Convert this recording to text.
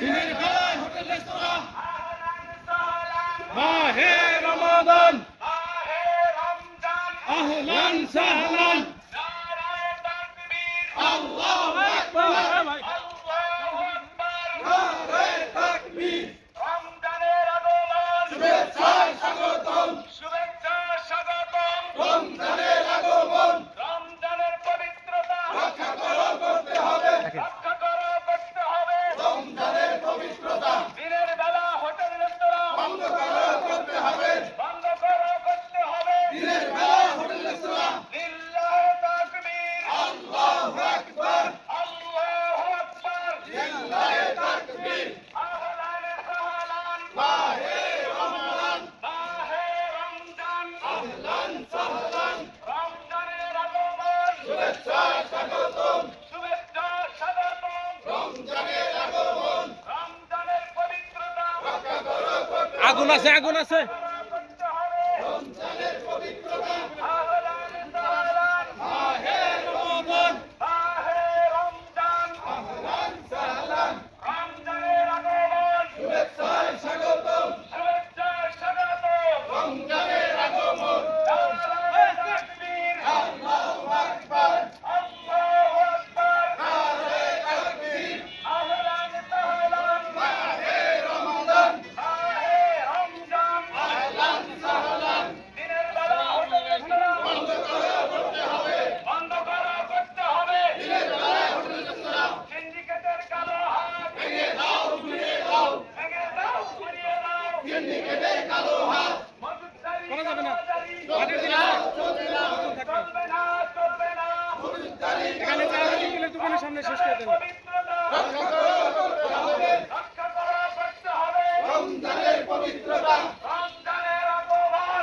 দিনের খাবার হোটেল রেস্তোরাঁ মাহে রমাদান। মাহে রমজান আহলান সাহলান। আগুন আছে আগুন আছে। সামনে শেষ করে দেন রমজানের পবিত্রতা। রমজানের অপমান